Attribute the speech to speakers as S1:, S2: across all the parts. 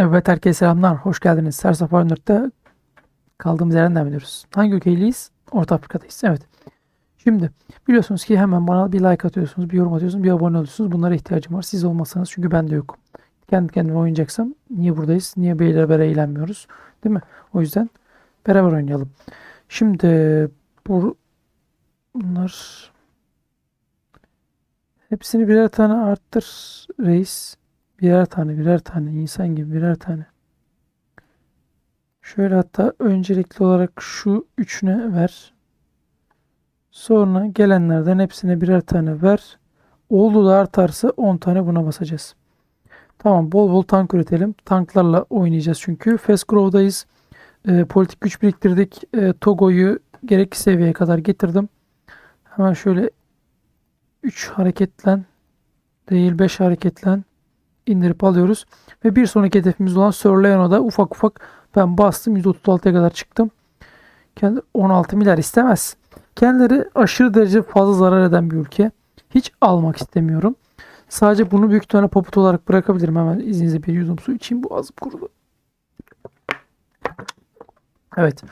S1: Evet herkese selamlar. Hoş geldiniz. Sers of Arnord'da kaldığımız yerden devam ediyoruz. Hangi ülkeyiz? Orta Afrika'dayız. Evet. Şimdi biliyorsunuz ki hemen bana bir like atıyorsunuz, bir yorum atıyorsunuz, bir abone oluyorsunuz. Bunlara ihtiyacım var. Siz olmasanız çünkü ben de yokum. Kendi kendime oynayacaksam niye buradayız? Niye beraber eğlenmiyoruz? Değil mi? O yüzden beraber oynayalım. Şimdi bu bunlar hepsini birer tane arttır reis. Birer tane, birer tane. insan gibi birer tane. Şöyle hatta öncelikli olarak şu üçüne ver. Sonra gelenlerden hepsine birer tane ver. Oldu da artarsa 10 tane buna basacağız. Tamam bol bol tank üretelim. Tanklarla oynayacağız çünkü. Fast Grow'dayız. Ee, politik güç biriktirdik. Ee, Togo'yu gerekli seviyeye kadar getirdim. Hemen şöyle 3 hareketlen değil 5 hareketlen indirip alıyoruz. Ve bir sonraki hedefimiz olan Sörleano'da ufak ufak ben bastım. %36'ya kadar çıktım. Kendi 16 milyar istemez. Kendileri aşırı derece fazla zarar eden bir ülke. Hiç almak istemiyorum. Sadece bunu büyük ihtimalle poput olarak bırakabilirim. Hemen izninizle bir yudum su içeyim. Boğazım kurudu. Evet.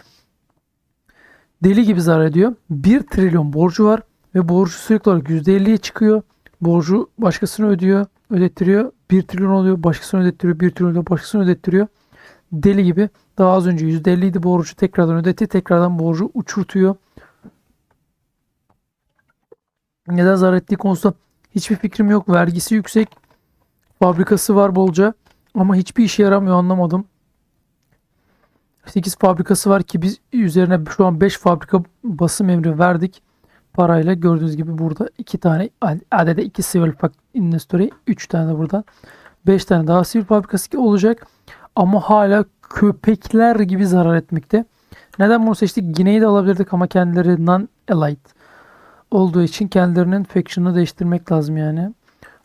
S1: Deli gibi zarar ediyor. 1 trilyon borcu var. Ve borcu sürekli olarak %50'ye çıkıyor. Borcu başkasına ödüyor. Ödettiriyor. 1 trilyon oluyor. Başkasına ödettiriyor. 1 trilyon oluyor. Başkasına ödettiriyor. Deli gibi. Daha az önce %50 idi borcu. Tekrardan ödetti. Tekrardan borcu uçurtuyor. Neden zarar ettiği konusunda hiçbir fikrim yok. Vergisi yüksek. Fabrikası var bolca. Ama hiçbir işe yaramıyor anlamadım. 8 fabrikası var ki biz üzerine şu an 5 fabrika basım emri verdik. Parayla gördüğünüz gibi burada 2 tane adede 2 civil industry 3 tane de buradan 5 tane daha sivil fabrikası olacak. Ama hala köpekler gibi zarar etmekte. Neden bunu seçtik? Gine'yi de alabilirdik ama kendileri non-elite olduğu için kendilerinin faction'ını değiştirmek lazım yani.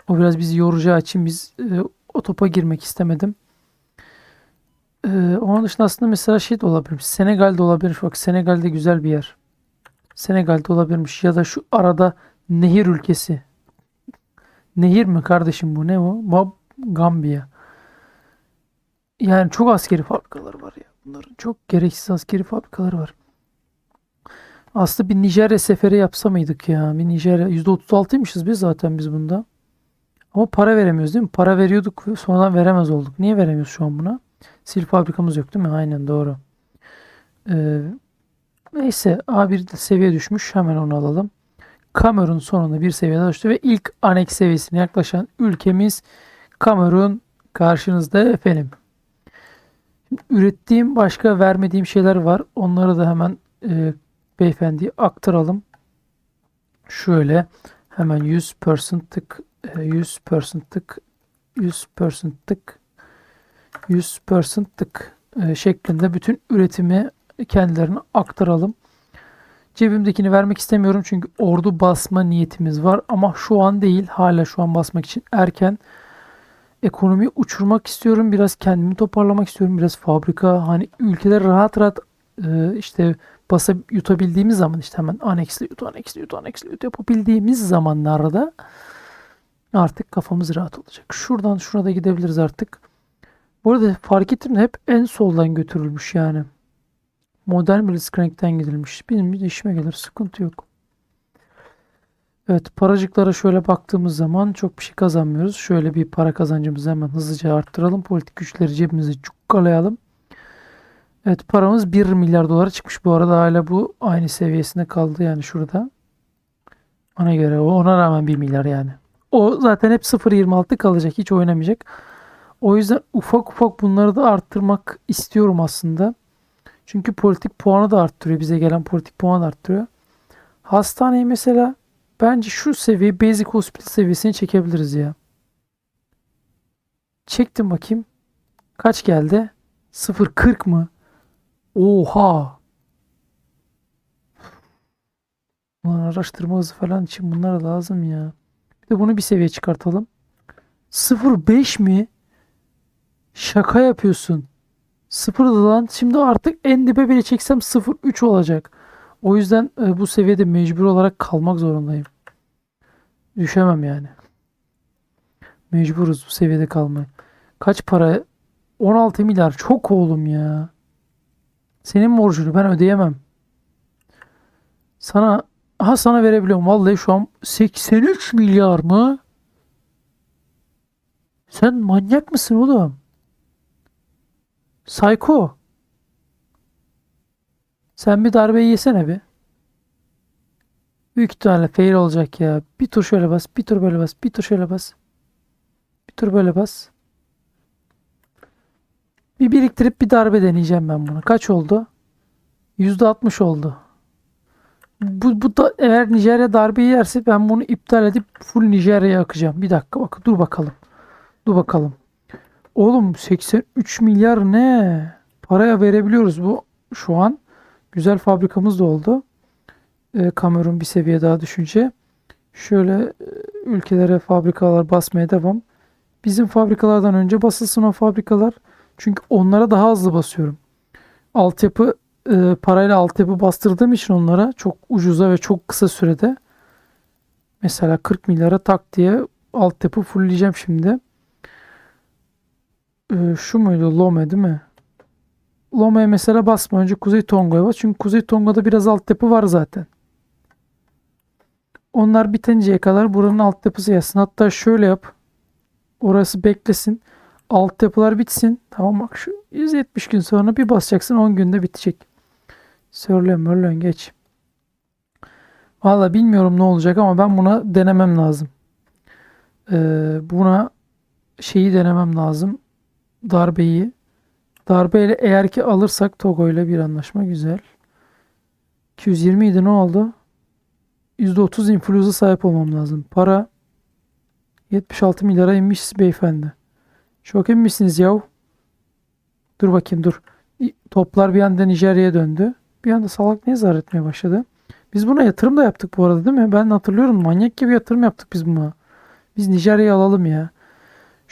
S1: O biraz bizi yoracağı için biz e, o topa girmek istemedim. E, onun dışında aslında mesela şey de olabilir. Senegal'de olabilir. Bak Senegal'de güzel bir yer. Senegal'de olabilirmiş. Ya da şu arada nehir ülkesi. Nehir mi kardeşim bu? Ne? Bab Gambiya. Yani çok askeri fabrikaları var ya. Bunların çok gereksiz askeri fabrikaları var. Aslında bir Nijerya seferi yapsa mıydık ya? Bir Nijerya %36'ymışız biz zaten biz bunda. Ama para veremiyoruz değil mi? Para veriyorduk sonradan veremez olduk. Niye veremiyoruz şu an buna? Sil fabrikamız yok değil mi? Aynen doğru. Ee, neyse A1 seviye düşmüş. Hemen onu alalım. Kamerun sonunda bir seviyede düştü ve ilk aneks seviyesine yaklaşan ülkemiz Kamerun karşınızda efendim. Ürettiğim başka vermediğim şeyler var. Onları da hemen e, beyefendiye aktaralım. Şöyle hemen 100% tık 100% tık 100% tık 100% tık e, şeklinde bütün üretimi kendilerine aktaralım. Cebimdekini vermek istemiyorum çünkü ordu basma niyetimiz var ama şu an değil. Hala şu an basmak için erken. Ekonomiyi uçurmak istiyorum. Biraz kendimi toparlamak istiyorum. Biraz fabrika hani ülkeler rahat rahat e, işte basıp yutabildiğimiz zaman işte hemen aneksli yut, aneksli yut, aneksli yut yapabildiğimiz zamanlarda artık kafamız rahat olacak. Şuradan şuna da gidebiliriz artık. Bu arada fark ettim hep en soldan götürülmüş yani. Modern Blitzcrank'ten gidilmiş. Benim bir işime gelir. Sıkıntı yok. Evet paracıklara şöyle baktığımız zaman çok bir şey kazanmıyoruz. Şöyle bir para kazancımızı hemen hızlıca arttıralım. Politik güçleri cebimize çukkalayalım. Evet paramız 1 milyar dolara çıkmış. Bu arada hala bu aynı seviyesinde kaldı yani şurada. Ona göre ona rağmen 1 milyar yani. O zaten hep 0.26 kalacak. Hiç oynamayacak. O yüzden ufak ufak bunları da arttırmak istiyorum aslında. Çünkü politik puanı da arttırıyor. Bize gelen politik puanı da arttırıyor. Hastaneyi mesela bence şu seviye Basic Hospital seviyesini çekebiliriz ya. Çektim bakayım. Kaç geldi? 0.40 mı? Oha! Ulan araştırma hızı falan için bunlar lazım ya. Bir de bunu bir seviye çıkartalım. 0.5 mi? Şaka yapıyorsun. Sıfırdı lan. Şimdi artık en dibe bile çeksem 0.3 olacak. O yüzden e, bu seviyede mecbur olarak kalmak zorundayım. Düşemem yani. Mecburuz bu seviyede kalmaya. Kaç para 16 milyar çok oğlum ya. Senin borcunu ben ödeyemem. Sana ha sana verebiliyorum. Vallahi şu an 83 milyar mı? Sen manyak mısın oğlum? Psycho. Sen bir darbeyi yesene bir. Büyük ihtimalle fail olacak ya. Bir tur şöyle bas, bir tur böyle bas, bir tur şöyle bas. Bir tur böyle bas. Bir biriktirip bir darbe deneyeceğim ben bunu. Kaç oldu? %60 oldu. Bu, bu da eğer Nijerya darbeyi yerse ben bunu iptal edip full Nijerya'ya akacağım. Bir dakika bak dur bakalım. Dur bakalım. Oğlum 83 milyar ne? Paraya verebiliyoruz bu şu an. Güzel fabrikamız da oldu. Ee, Kamerun bir seviye daha düşünce. Şöyle e, ülkelere fabrikalar basmaya devam. Bizim fabrikalardan önce basılsın o fabrikalar. Çünkü onlara daha hızlı basıyorum. Altyapı e, parayla altyapı bastırdığım için onlara çok ucuza ve çok kısa sürede mesela 40 milyara tak diye altyapı fullleyeceğim şimdi. E, şu muydu? Lome değil mi? Lome'ye mesela basma. Önce Kuzey Tonga'ya bas. Çünkü Kuzey Tonga'da biraz altyapı var zaten. Onlar bitinceye kadar buranın altyapısı yazsın. Hatta şöyle yap. Orası beklesin. Altyapılar bitsin. Tamam bak şu 170 gün sonra bir basacaksın 10 günde bitecek. Sörlön mörlön geç. Valla bilmiyorum ne olacak ama ben buna denemem lazım. Ee, buna şeyi denemem lazım. Darbeyi. Darbeyle eğer ki alırsak Togo ile bir anlaşma güzel. 220 idi ne oldu? %30 influenza sahip olmam lazım. Para 76 milyara inmiş beyefendi. Çok inmişsiniz yahu. Dur bakayım dur. Toplar bir anda Nijerya'ya döndü. Bir anda salak ne zarar etmeye başladı. Biz buna yatırım da yaptık bu arada değil mi? Ben hatırlıyorum manyak gibi yatırım yaptık biz buna. Biz Nijerya'yı alalım ya.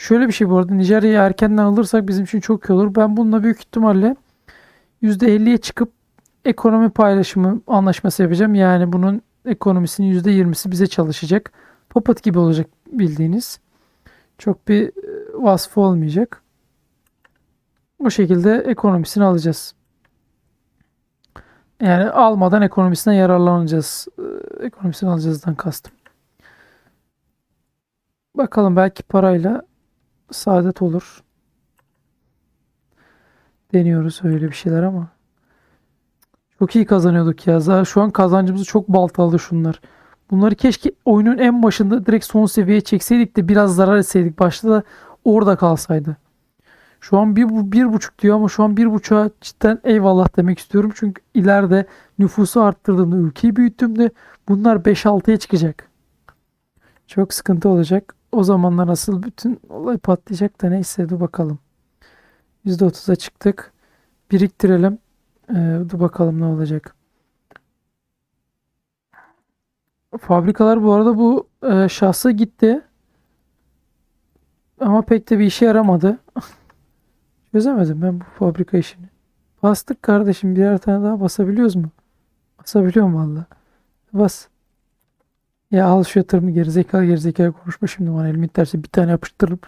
S1: Şöyle bir şey bu arada Nijerya'yı erkenden alırsak bizim için çok iyi olur. Ben bununla büyük ihtimalle %50'ye çıkıp ekonomi paylaşımı anlaşması yapacağım. Yani bunun ekonomisinin %20'si bize çalışacak. Puppet gibi olacak bildiğiniz. Çok bir e, vasfı olmayacak. Bu şekilde ekonomisini alacağız. Yani almadan ekonomisine yararlanacağız. Ee, Ekonomisini alacağızdan kastım. Bakalım belki parayla saadet olur. Deniyoruz öyle bir şeyler ama. Çok iyi kazanıyorduk ya. Şu an kazancımızı çok baltaladı şunlar. Bunları keşke oyunun en başında direkt son seviyeye çekseydik de biraz zarar etseydik. Başta da orada kalsaydı. Şu an bir, bir buçuk diyor ama şu an bir buçuğa cidden eyvallah demek istiyorum. Çünkü ileride nüfusu arttırdığımda, ülkeyi büyüttüğümde bunlar 5-6'ya çıkacak. Çok sıkıntı olacak. O zamanlar asıl bütün olay patlayacak da neyse dur bakalım. %30'a çıktık. Biriktirelim. Ee, dur bakalım ne olacak. Fabrikalar bu arada bu e, şahsa gitti. Ama pek de bir işe yaramadı. Çözemedim ben bu fabrika işini. Bastık kardeşim birer tane daha basabiliyoruz mu? Basabiliyorum valla. Bas. Ya al şu yatırımı gerizekalı gerizekalı konuşma şimdi bana elimin tersi bir tane yapıştırırım.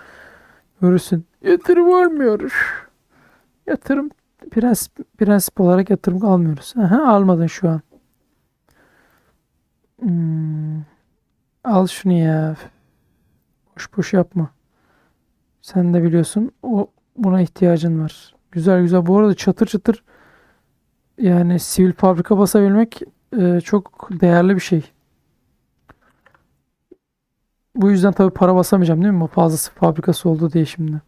S1: Görürsün. Yatırım almıyoruz. Yatırım prensip, prensip olarak yatırım almıyoruz. Aha, almadın şu an. Hmm. Al şunu ya. Boş boş yapma. Sen de biliyorsun o buna ihtiyacın var. Güzel güzel. Bu arada çatır çatır yani sivil fabrika basabilmek e, çok değerli bir şey. Bu yüzden tabii para basamayacağım değil mi? Fazlası fabrikası oldu diye şimdi.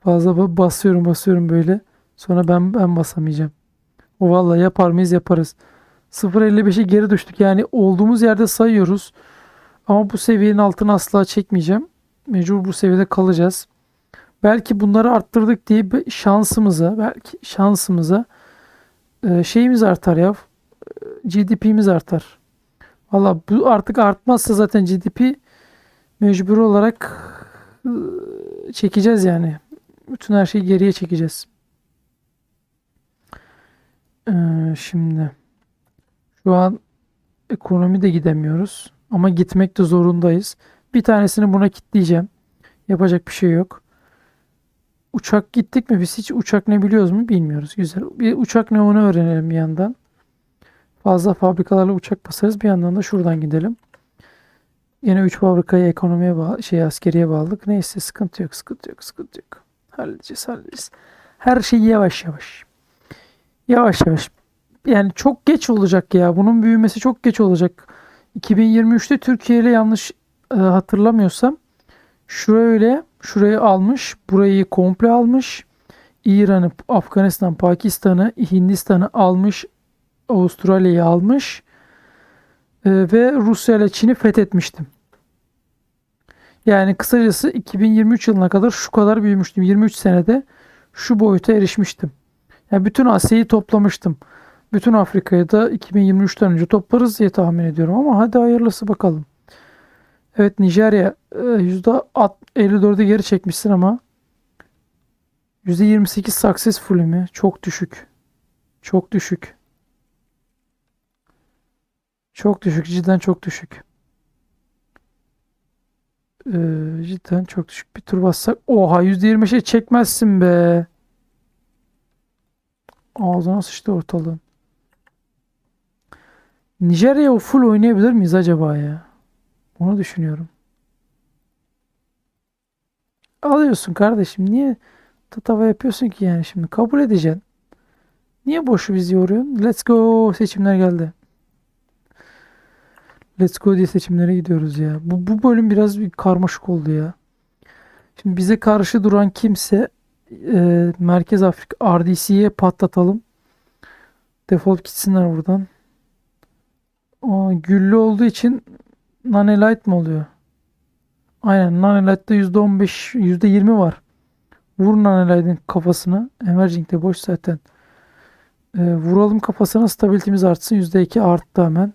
S1: Fazla ba- basıyorum basıyorum böyle. Sonra ben ben basamayacağım. O vallahi yapar mıyız yaparız. 0.55'e geri düştük. Yani olduğumuz yerde sayıyoruz. Ama bu seviyenin altına asla çekmeyeceğim. Mecbur bu seviyede kalacağız. Belki bunları arttırdık diye şansımıza, belki şansımıza şeyimiz artar ya. GDP'miz artar. Valla bu artık artmazsa zaten GDP mecbur olarak e, çekeceğiz yani. Bütün her şeyi geriye çekeceğiz. E, şimdi şu an ekonomi de gidemiyoruz. Ama gitmek de zorundayız. Bir tanesini buna kitleyeceğim. Yapacak bir şey yok. uçak gittik mi? Biz hiç uçak ne biliyoruz mu? Bilmiyoruz. Güzel. Bir uçak ne onu öğrenelim bir yandan. Fazla fabrikalarla uçak basarız. Bir yandan da şuradan gidelim. Yine 3 fabrikayı ekonomiye bağ şey askeriye bağladık. Neyse sıkıntı yok, sıkıntı yok, sıkıntı yok. Halledeceğiz, halledeceğiz. Her şey yavaş yavaş. Yavaş yavaş. Yani çok geç olacak ya. Bunun büyümesi çok geç olacak. 2023'te Türkiye ile yanlış e, hatırlamıyorsam şöyle şurayı almış, burayı komple almış. İran'ı, Afganistan, Pakistan'ı, Hindistan'ı almış, Avustralya'yı almış e, ve Rusya ile Çin'i fethetmiştim. Yani kısacası 2023 yılına kadar şu kadar büyümüştüm. 23 senede şu boyuta erişmiştim. Yani bütün Asya'yı toplamıştım. Bütün Afrika'yı da 2023'ten önce toplarız diye tahmin ediyorum ama hadi hayırlısı bakalım. Evet Nijerya e, %54'e geri çekmişsin ama %28 successful mi? Çok düşük. Çok düşük. Çok düşük. Cidden çok düşük. Ee, cidden çok düşük. Bir tur bassak. Oha %25'e çekmezsin be. Ağzına sıçtı ortalığın. Nijerya o full oynayabilir miyiz acaba ya? Onu düşünüyorum. Alıyorsun kardeşim. Niye tatava yapıyorsun ki yani şimdi? Kabul edeceksin. Niye boşu bizi yoruyorsun? Let's go. Seçimler geldi. Let's go diye seçimlere gidiyoruz ya. Bu, bu bölüm biraz bir karmaşık oldu ya. Şimdi bize karşı duran kimse e, Merkez Afrika RDC'ye patlatalım. Defol gitsinler buradan. O güllü olduğu için Nanelite mi oluyor? Aynen Nanelite'de %15 %20 var. Vur Nanelite'in kafasına. Emerging de boş zaten. Ee, vuralım kafasına stabilitemiz artsın. %2 arttı hemen.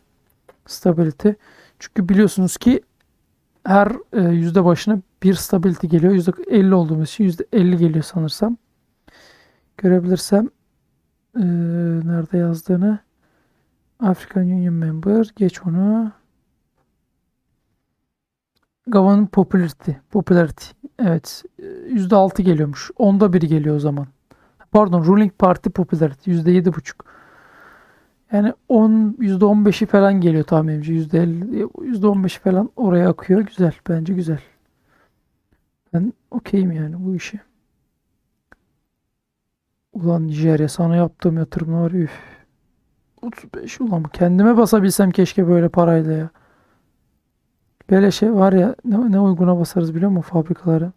S1: Stability. Çünkü biliyorsunuz ki her e, yüzde başına bir stability geliyor. %50 olduğumuz için %50 geliyor sanırsam. Görebilirsem e, nerede yazdığını. African Union Member. Geç onu. Government Popularity. Popularity. Evet. %6 geliyormuş. Onda biri geliyor o zaman. Pardon. Ruling Party Popularity. %7,5. Yani 10, %15'i falan geliyor tahminimce. %50, %15'i falan oraya akıyor. Güzel. Bence güzel. Ben okeyim yani bu işi. Ulan Nijerya sana yaptığım yatırımlar var. Üf. 35 ulan kendime basabilsem keşke böyle parayla ya. Böyle şey var ya ne, ne uyguna basarız biliyor musun fabrikaları?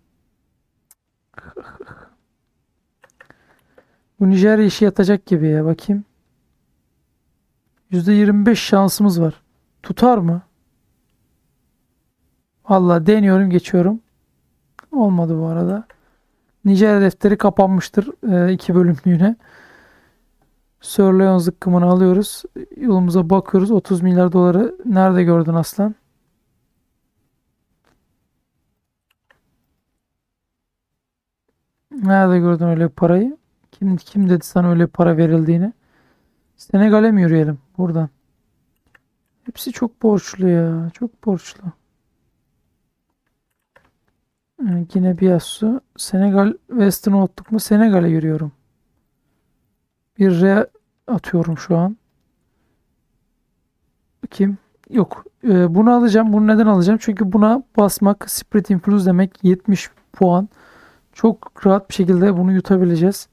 S1: Bu Nijerya işi yatacak gibi ya bakayım. %25 şansımız var. Tutar mı? Valla deniyorum geçiyorum. Olmadı bu arada. Nijerya defteri kapanmıştır e, iki bölümlüğüne. Sir Leon zıkkımını alıyoruz. Yolumuza bakıyoruz. 30 milyar doları nerede gördün aslan? Nerede gördün öyle parayı? Kim, kim dedi sana öyle para verildiğini? Senegal'e mi yürüyelim buradan? Hepsi çok borçlu ya. Çok borçlu. Ee, yine Biasu. Senegal Western ottuk mu? Senegal'e yürüyorum. Bir R atıyorum şu an. Kim? Yok. Ee, bunu alacağım. Bunu neden alacağım? Çünkü buna basmak Spirit Influence demek 70 puan. Çok rahat bir şekilde bunu yutabileceğiz.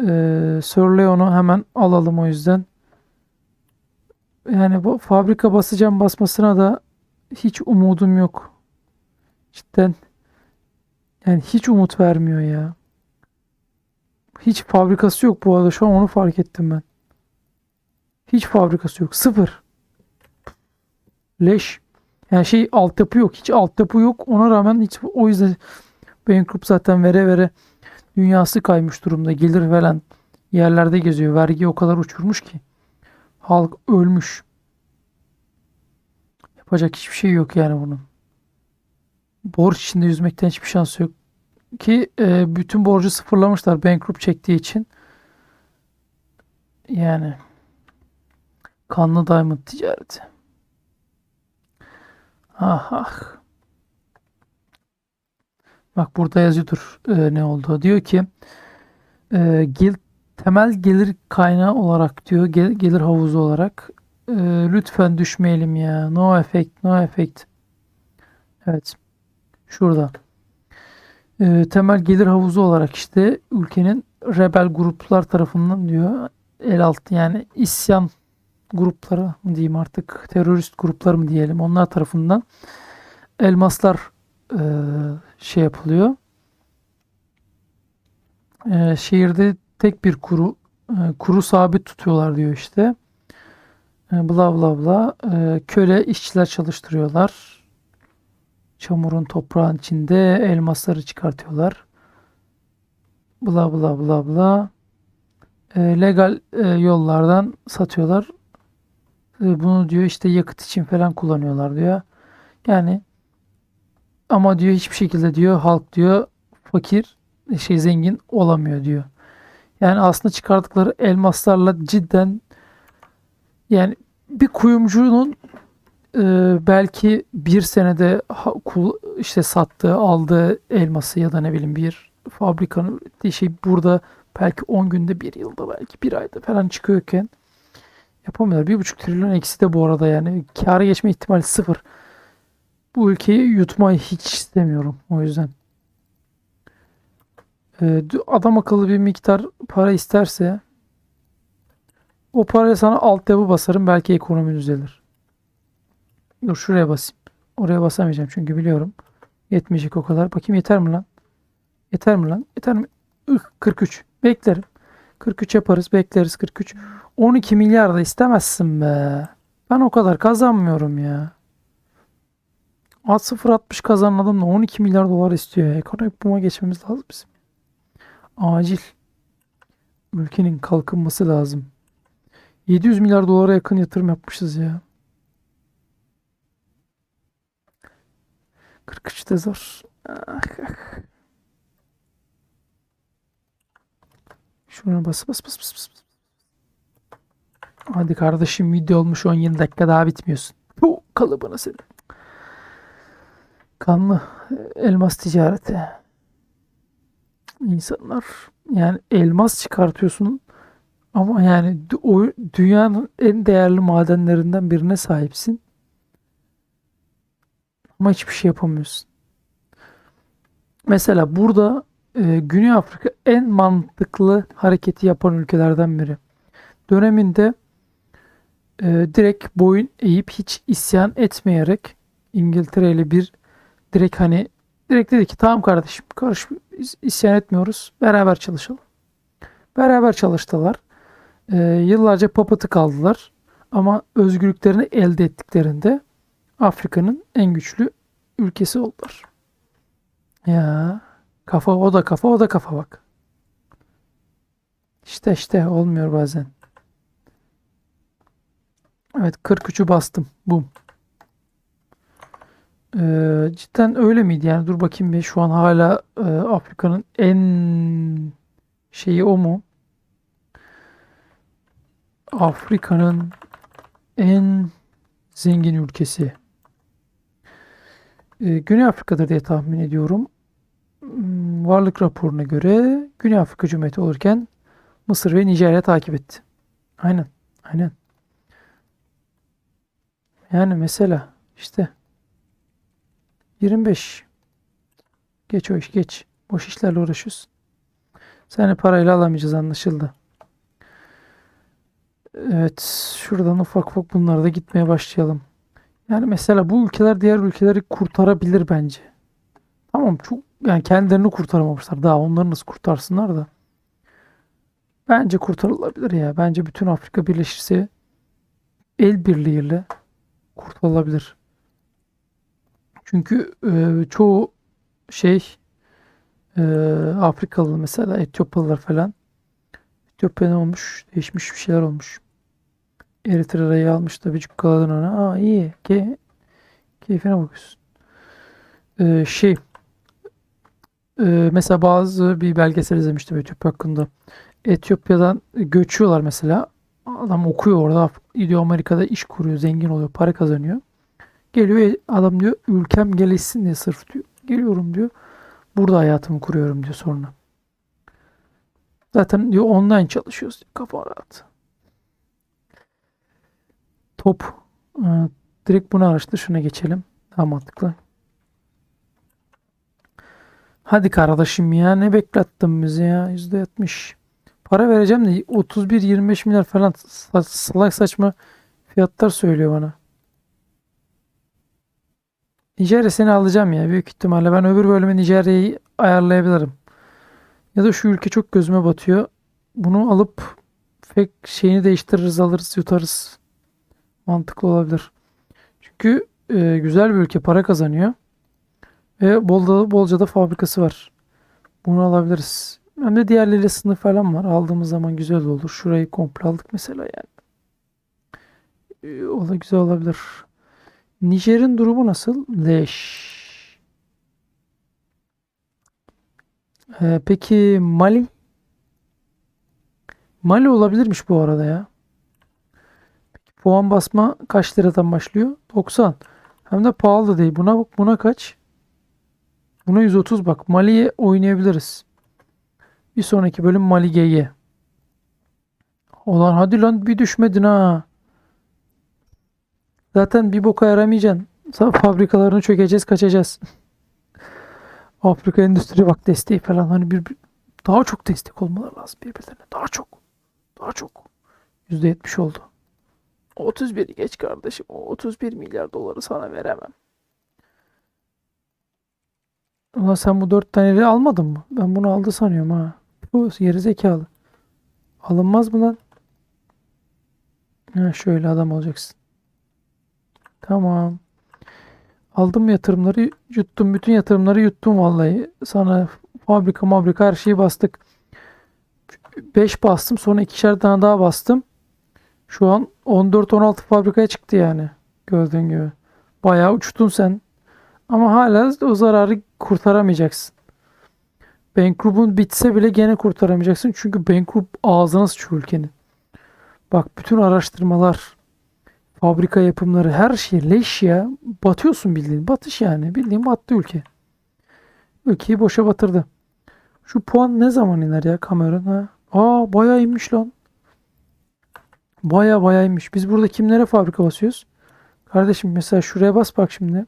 S1: Ee, Sir Leon'u hemen alalım o yüzden. Yani bu fabrika basacağım basmasına da hiç umudum yok. Cidden. Yani hiç umut vermiyor ya. Hiç fabrikası yok bu arada. Şu an onu fark ettim ben. Hiç fabrikası yok. Sıfır. Leş. Yani şey altyapı yok. Hiç altyapı yok. Ona rağmen hiç o yüzden Bankrupt zaten vere vere dünyası kaymış durumda. Gelir falan yerlerde geziyor. Vergi o kadar uçurmuş ki. Halk ölmüş. Yapacak hiçbir şey yok yani bunun. Borç içinde yüzmekten hiçbir şansı yok. Ki e, bütün borcu sıfırlamışlar bankrupt çektiği için. Yani kanlı diamond ticareti. Ah ah. Bak burada yazıyordur e, ne olduğu. Diyor ki e, gel, temel gelir kaynağı olarak diyor gel- gelir havuzu olarak e, lütfen düşmeyelim ya. No effect, no effect. Evet. Şurada. E, temel gelir havuzu olarak işte ülkenin rebel gruplar tarafından diyor el altı yani isyan grupları mı diyeyim artık terörist gruplar mı diyelim onlar tarafından elmaslar e, şey yapılıyor. E, şehirde tek bir kuru e, kuru sabit tutuyorlar diyor işte. E, bla bla bla. E, köle işçiler çalıştırıyorlar. Çamurun toprağın içinde elmasları çıkartıyorlar. Bla bla bla bla. E, legal e, yollardan satıyorlar. E, bunu diyor işte yakıt için falan kullanıyorlar diyor. Yani ama diyor hiçbir şekilde diyor halk diyor fakir şey zengin olamıyor diyor. Yani aslında çıkardıkları elmaslarla cidden yani bir kuyumcunun e, belki bir senede ha- kul- işte sattığı aldığı elması ya da ne bileyim bir fabrikanın ürettiği şey burada belki 10 günde bir yılda belki bir ayda falan çıkıyorken yapamıyorlar. Bir buçuk trilyon eksi de bu arada yani kâra geçme ihtimali sıfır. Bu ülkeyi yutmayı hiç istemiyorum o yüzden. Ee, adam akıllı bir miktar para isterse o paraya sana altyapı basarım belki ekonomi düzelir. Dur şuraya basayım. Oraya basamayacağım çünkü biliyorum. Yetmeyecek o kadar. Bakayım yeter mi lan? Yeter mi lan? Yeter mi? Ih, 43. Beklerim. 43 yaparız. Bekleriz 43. 12 milyar da istemezsin be. Ben o kadar kazanmıyorum ya. At 0.60 kazanan adam da 12 milyar dolar istiyor. Ekonomik booma geçmemiz lazım bizim. Acil. Ülkenin kalkınması lazım. 700 milyar dolara yakın yatırım yapmışız ya. 43 de zor. Ah, ah. Şuna bas bas bas bas bas. Hadi kardeşim video olmuş 17 dakika daha bitmiyorsun. Bu kalıbını senin. Kanlı elmas ticareti. İnsanlar yani elmas çıkartıyorsun ama yani o dünyanın en değerli madenlerinden birine sahipsin. Ama hiçbir şey yapamıyorsun. Mesela burada e, Güney Afrika en mantıklı hareketi yapan ülkelerden biri. Döneminde e, direkt boyun eğip hiç isyan etmeyerek İngiltere ile bir direkt hani direkt dedi ki tamam kardeşim karış isyan etmiyoruz beraber çalışalım. Beraber çalıştılar. E, yıllarca papatı kaldılar ama özgürlüklerini elde ettiklerinde Afrika'nın en güçlü ülkesi oldular. Ya kafa o da kafa o da kafa bak. İşte işte olmuyor bazen. Evet 43'ü bastım. Bum. Ee, cidden öyle miydi? Yani dur bakayım bir şu an hala e, Afrika'nın en şeyi o mu? Afrika'nın en zengin ülkesi. Ee, Güney Afrika'dır diye tahmin ediyorum. Hmm, Varlık raporuna göre Güney Afrika Cumhuriyeti olurken Mısır ve Nijerya takip etti. Aynen. Aynen. Yani mesela işte 25. Geç o iş geç. Boş işlerle uğraşıyorsun. Seni parayla alamayacağız anlaşıldı. Evet, şuradan ufak ufak bunlara da gitmeye başlayalım. Yani mesela bu ülkeler diğer ülkeleri kurtarabilir bence. Tamam çok yani kendilerini kurtaramamışlar. Daha onları nasıl kurtarsınlar da. Bence kurtarılabilir ya. Bence bütün Afrika birleşirse el birliğiyle kurtarılabilir. Çünkü e, çoğu şey e, Afrikalı mesela Etiyopyalılar falan Etiyopya ne olmuş? Değişmiş bir şeyler olmuş. Eritre'yi almış da bir cukkaladın ona. Aa iyi. Ke keyfine bakıyorsun. E, şey e, mesela bazı bir belgesel izlemiştim Etiyopya hakkında. Etiyopya'dan göçüyorlar mesela. Adam okuyor orada. Gidiyor Amerika'da iş kuruyor. Zengin oluyor. Para kazanıyor. Geliyor adam diyor ülkem gelişsin diye sırf diyor. Geliyorum diyor. Burada hayatımı kuruyorum diyor sonra. Zaten diyor online çalışıyoruz. Kafa rahat. Top. Ee, direkt bunu araştır. Şuna geçelim. Daha mantıklı. Hadi kardeşim ya ne beklettin bizi ya %70. Para vereceğim de 31-25 milyar falan sa- salak saçma fiyatlar söylüyor bana. Nijerya seni alacağım ya büyük ihtimalle. Ben öbür bölüme Nijerya'yı ayarlayabilirim. Ya da şu ülke çok gözüme batıyor. Bunu alıp fake şeyini değiştiririz alırız yutarız. Mantıklı olabilir. Çünkü e, güzel bir ülke para kazanıyor. Ve bolda, bolca da fabrikası var. Bunu alabiliriz. Hem de diğerleriyle sınır falan var. Aldığımız zaman güzel olur. Şurayı komple aldık mesela yani. Ee, O da güzel olabilir. Nijer'in durumu nasıl? Leş. Ee, peki Mali? Mali olabilirmiş bu arada ya. Peki puan basma kaç liradan başlıyor? 90. Hem de pahalı da değil. Buna buna kaç? Buna 130 bak. Mali'ye oynayabiliriz. Bir sonraki bölüm Mali GG. Ulan hadi lan bir düşmedin ha. Zaten bir boka yaramayacaksın. Fabrikalarını çökeceğiz, kaçacağız. Afrika Endüstri Bak desteği falan hani bir, bir- daha çok destek olmaları lazım birbirlerine. Daha çok. Daha çok. %70 oldu. 31 geç kardeşim. O 31 milyar doları sana veremem. Ulan sen bu 4 taneleri almadın mı? Ben bunu aldı sanıyorum ha. Bu geri zekalı. Alınmaz mı lan? Ha, şöyle adam olacaksın. Tamam. Aldım yatırımları yuttum. Bütün yatırımları yuttum vallahi. Sana fabrika mabrika her şeyi bastık. 5 bastım sonra ikişer tane daha bastım. Şu an 14-16 fabrikaya çıktı yani. Gördüğün gibi. Bayağı uçtun sen. Ama hala o zararı kurtaramayacaksın. Bankrupt bitse bile gene kurtaramayacaksın. Çünkü bankrupt ağzına sıçıyor ülkenin. Bak bütün araştırmalar, fabrika yapımları her şey leş ya. Batıyorsun bildiğin. Batış yani. Bildiğin battı ülke. Ülkeyi boşa batırdı. Şu puan ne zaman iner ya Cameron ha? Aa bayağı inmiş lan. Bayağı bayağı inmiş. Biz burada kimlere fabrika basıyoruz? Kardeşim mesela şuraya bas bak şimdi.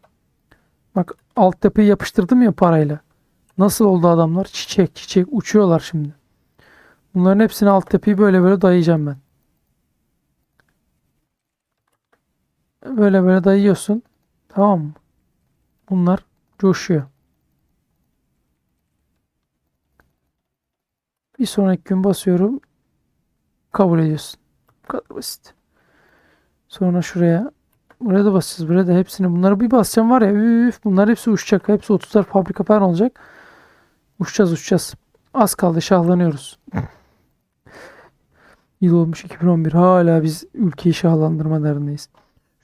S1: Bak altyapıyı yapıştırdım ya parayla. Nasıl oldu adamlar? Çiçek çiçek uçuyorlar şimdi. Bunların hepsini altyapıyı böyle böyle dayayacağım ben. Böyle böyle dayıyorsun. Tamam mı? Bunlar coşuyor. Bir sonraki gün basıyorum. Kabul ediyorsun. Bu kadar basit. Sonra şuraya buraya da basacağız. Buraya da hepsini bunları bir basacağım var ya üf bunlar hepsi uçacak. Hepsi 30'lar fabrika falan olacak. Uçacağız uçacağız. Az kaldı şahlanıyoruz. Yıl olmuş 2011. Hala biz ülkeyi şahlandırma derdindeyiz.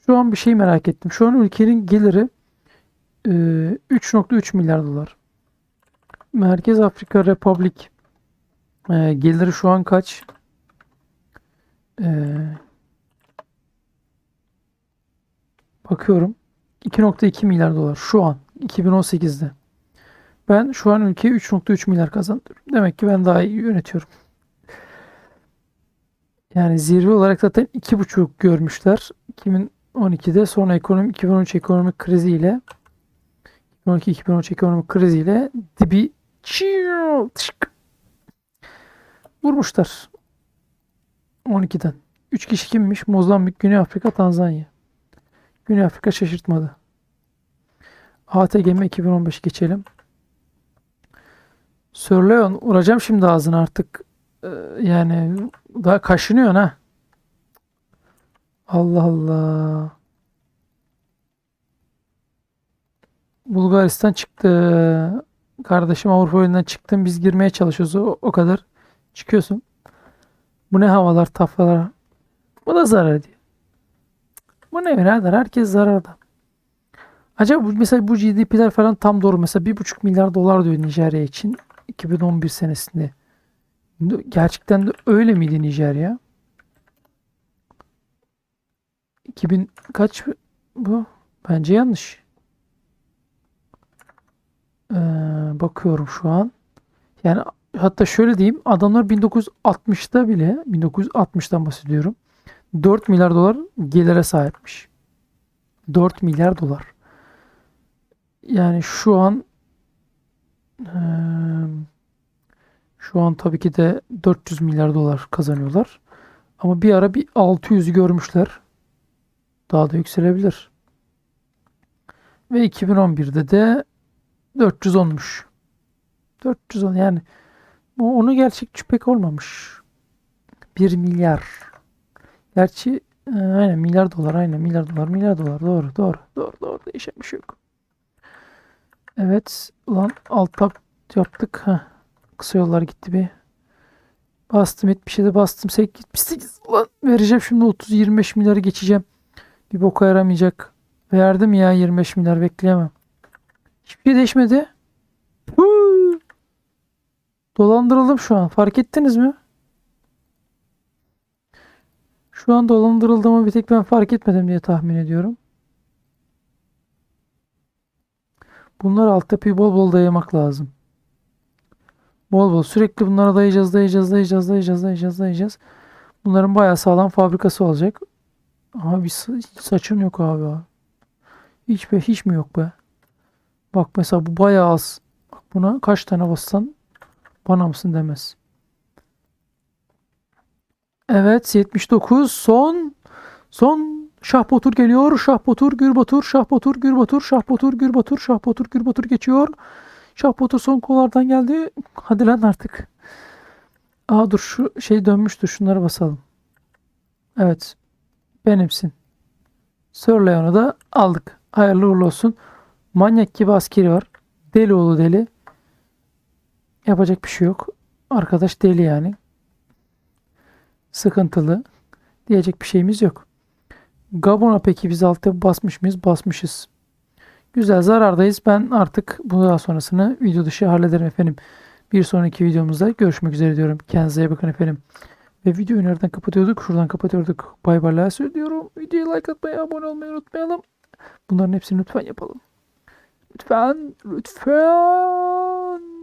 S1: Şu an bir şey merak ettim. Şu an ülkenin geliri e, 3.3 milyar dolar. Merkez Afrika Republik e, geliri şu an kaç? E, bakıyorum. 2.2 milyar dolar şu an 2018'de. Ben şu an ülkeye 3.3 milyar kazandırıyorum. Demek ki ben daha iyi yönetiyorum. Yani zirve olarak zaten 2.5 görmüşler 2012'de sonra ekonomi 2013 ekonomik kriziyle 2012-2013 ekonomik kriziyle dibi tışk vurmuşlar 12'den. 3 kişi kimmiş? Mozambik, Güney Afrika, Tanzanya. Güney Afrika şaşırtmadı. ATGM 2015 geçelim. Sir Leon vuracağım şimdi ağzına artık. Ee, yani daha kaşınıyorsun ha. Allah Allah. Bulgaristan çıktı. Kardeşim Avrupa oyundan çıktın. Biz girmeye çalışıyoruz. O, o kadar. Çıkıyorsun. Bu ne havalar, tafralar. Bu da zarar ediyor. Bu ne birader? Herkes zararda. Acaba bu, mesela bu GDP'ler falan tam doğru. Mesela 1,5 milyar dolar diyor Nijerya için 2011 senesinde. Gerçekten de öyle miydi Nijerya? 2000 kaç bu? Bence yanlış. Ee, bakıyorum şu an. Yani hatta şöyle diyeyim adamlar 1960'ta bile 1960'tan bahsediyorum. 4 milyar dolar gelire sahipmiş. 4 milyar dolar. Yani şu an eee, şu an tabii ki de 400 milyar dolar kazanıyorlar. Ama bir ara bir 600'ü görmüşler. Daha da yükselebilir. Ve 2011'de de 410'muş. 410 yani o- onu gerçekçi pek olmamış. 1 milyar. Gerçi e, aynen milyar dolar aynen milyar dolar milyar dolar doğru doğru doğru doğru değişen bir şey yok. Evet ulan alt yaptık. Heh. Kısa yollar gitti bir. Bastım 70'e de bastım 78 ulan vereceğim şimdi 30-25 milyarı geçeceğim. Bir boka yaramayacak. Verdim ya 25 milyar bekleyemem. Hiçbir şey değişmedi. Huu! Dolandırıldım şu an. Fark ettiniz mi? Şu an dolandırıldığımı bir tek ben fark etmedim diye tahmin ediyorum. Bunları alt tepeyi bol bol dayamak lazım. Bol bol sürekli bunlara dayayacağız, dayayacağız, dayayacağız, dayayacağız, dayayacağız, dayayacağız. Bunların bayağı sağlam fabrikası olacak. Abi hiç saçın yok abi. ya. Hiç be, hiç mi yok be? Bak mesela bu bayağı az. Bak buna kaç tane bassan bana mısın demez. Evet 79 son son Şah Batur geliyor. Şah Batur, Gür Batur, Şah Batur, Gür Batur, Şah Batur, Gür Batur, Şah Batur, Gür Batur geçiyor. Şah Batur son kollardan geldi. Hadi lan artık. Aa dur şu şey dönmüştü. Şunları basalım. Evet. Benimsin. Sir Leon'u da aldık. Hayırlı uğurlu olsun. Manyak gibi askeri var. Deli oğlu deli. Yapacak bir şey yok. Arkadaş deli yani. Sıkıntılı. Diyecek bir şeyimiz yok. Gabon'a peki biz altta basmış mıyız? Basmışız. Güzel zarardayız. Ben artık bu daha sonrasını video dışı hallederim efendim. Bir sonraki videomuzda görüşmek üzere diyorum. Kendinize iyi bakın efendim. Ve videoyu nereden kapatıyorduk? Şuradan kapatıyorduk. Bay bay söylüyorum. Videoya like atmayı, abone olmayı unutmayalım. Bunların hepsini lütfen yapalım. Lütfen, lütfen.